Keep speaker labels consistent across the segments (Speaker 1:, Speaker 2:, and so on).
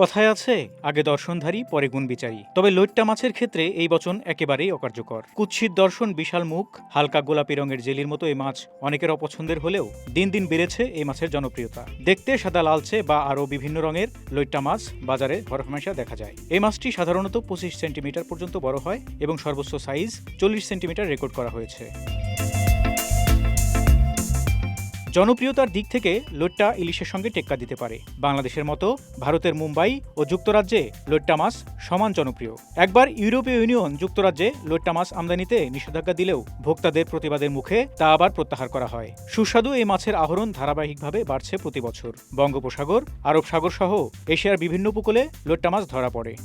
Speaker 1: কথায় আছে, আগে দর্শনধারী, পরে গুণ বিচারী তবে লইট্টা মাছের ক্ষেত্রে এই বচন একেবারেই অকার্যকর। কুৎসিত দর্শন বিশাল মুখ, হালকা গোলাপি রঙের জেলির মতো এই মাছ অনেকের অপছন্দের হলেও দিন দিন বেড়েছে এই মাছের জনপ্রিয়তা। দেখতে সাদা লালচে বা আরও বিভিন্ন রঙের লইট্টা মাছ বাজারে হরফমেশা দেখা যায়। এই মাছটি সাধারণত পঁচিশ সেন্টিমিটার পর্যন্ত বড় হয় এবং সর্বোচ্চ সাইজ চল্লিশ সেন্টিমিটার রেকর্ড করা হয়েছে। জনপ্রিয়তার দিক থেকে লোট্টা ইলিশের সঙ্গে টেক্কা দিতে পারে। বাংলাদেশের মতো ভারতের মুম্বাই ও যুক্তরাজ্যে লোট্টা মাছ সমান জনপ্রিয়। একবার ইউরোপীয় ইউনিয়ন যুক্তরাজ্যে লোট্টা মাছ আমদানিতে নিষেধাজ্ঞা দিলেও ভোক্তাদের প্রতিবাদের মুখে তা আবার প্রত্যাহার করা হয়। সুস্বাদু এই মাছের আহরণ ধারাবাহিকভাবে বাড়ছে প্রতি বছর। বঙ্গোপসাগর, আরব সাগর সহ এশিয়ার বিভিন্ন উপকূলে লোট্টা মাছ ধরা পড়ে।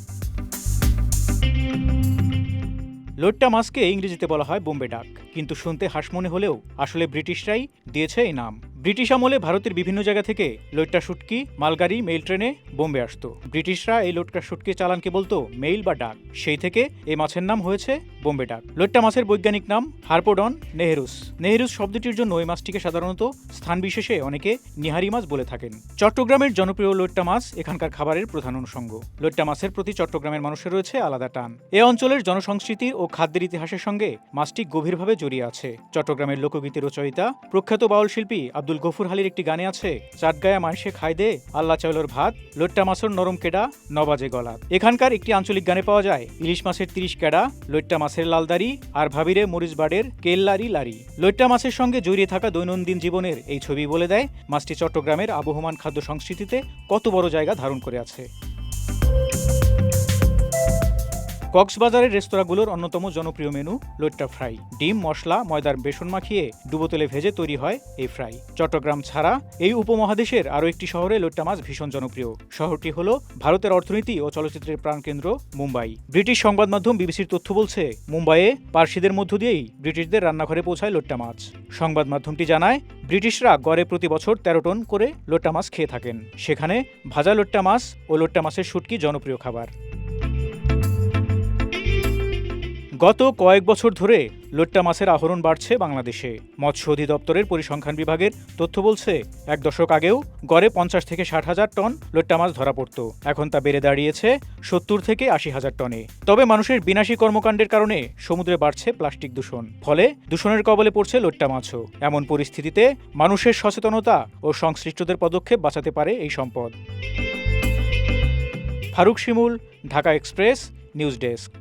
Speaker 1: লোট্টা মাছকে ইংরেজিতে বলা হয় বোম্বে ডাক। কিন্তু শুনতে হাসমনে হলেও আসলে ব্রিটিশরাই দিয়েছে এই নাম। ব্রিটিশ আমলে ভারতের বিভিন্ন জায়গা থেকে লোট্টা শুটকি, মালগাড়ি, মেইল ট্রেনে বোম্বে আসতো। ব্রিটিশরা এই লোট্টা শুটকি চালানকে বলতো মেইল বা ডাক। সেই থেকে এই মাছের নাম হয়েছে বোম্বে ডাক। লোট্টা মাছের বৈজ্ঞানিক নাম হার্পোডন নেহেরুস। নেহেরুস শব্দটির জন্য এই মাছটিকে সাধারণত স্থান বিশেষে অনেকে নিহারি মাছ বলে থাকেন। চট্টগ্রামের জনপ্রিয় লোট্টা মাছ এখানকার খাবারের প্রধান অনুষঙ্গ। লোট্টা মাছের প্রতি চট্টগ্রামের মানুষের রয়েছে আলাদা টান। এ অঞ্চলের জনসংস্কৃতি ও খাদ্যের ইতিহাসের সঙ্গে মাছটি গভীরভাবে জড়িয়ে আছে। চট্টগ্রামের লোকগীতি রচয়িতা প্রখ্যাত বাউল শিল্পী আব্দুল গফুর হালির একটি গানে আছে চাটগায়া মানসে খাই দে আল্লাহ চাউলের ভাত, লোট্টা মাছের নরম কেডা, নবাজে গলা। এখানকার একটি আঞ্চলিক গানে পাওয়া যায়, ইলিশ মাছের তিরিশ কেডা, লোট্টা মাছের লালদারি আর ভাবিরে মরিচ বাড়ের কেল্লারি লারি লোট্টা মাছের সঙ্গে জড়িয়ে থাকা দৈনন্দিন জীবনের এই ছবি বলে দেয়, মাছটি চট্টগ্রামের আবহমান খাদ্য সংস্কৃতিতে কত বড় জায়গা ধারণ করে আছে। কক্সবাজারের রেস্তোরাঁগুলোর অন্যতম জনপ্রিয় মেনু, লোট্টা ফ্রাই। ডিম, মশলা, ময়দার বেসন মাখিয়ে ডুবো তেলে ভেজে তৈরি হয় এই ফ্রাই। চট্টগ্রাম ছাড়া এই উপমহাদেশের আরও একটি শহরে লোট্টা মাছ ভীষণ জনপ্রিয়। শহরটি হল ভারতের অর্থনীতি ও চলচ্চিত্রের প্রাণকেন্দ্র মুম্বাই। ব্রিটিশ সংবাদ মাধ্যম বিবিসির তথ্য বলছে, মুম্বাইয়ে পার্সিদের মধ্য দিয়েই ব্রিটিশদের রান্নাঘরে পৌঁছায় লোট্টা মাছ। সংবাদ মাধ্যমটি জানায়, ব্রিটিশরা গড়ে প্রতি বছর তেরো টন করে লোট্টা মাছ খেয়ে থাকেন। সেখানে ভাজা লোট্টা মাছ ও লোট্টা মাছের শুটকি জনপ্রিয় খাবার। গত কয়েক বছর ধরে লোট্টা মাছের আহরণ বাড়ছে বাংলাদেশে। মৎস্য অধিদপ্তরের পরিসংখ্যান বিভাগের তথ্য বলছে, এক দশক আগেও গড়ে পঞ্চাশ থেকে ষাট হাজার টন লোট্টা মাছ ধরা পড়ত। এখন তা বেড়ে দাঁড়িয়েছে সত্তর থেকে আশি হাজার টনে। তবে মানুষের বিনাশী কর্মকাণ্ডের কারণে সমুদ্রে বাড়ছে প্লাস্টিক দূষণ। ফলে দূষণের কবলে পড়ছে লোট্টা মাছও। এমন পরিস্থিতিতে মানুষের সচেতনতা ও সংশ্লিষ্টদের পদক্ষেপ বাঁচাতে পারে এই সম্পদ। Faruk Shimul, Dhaka express, news desk.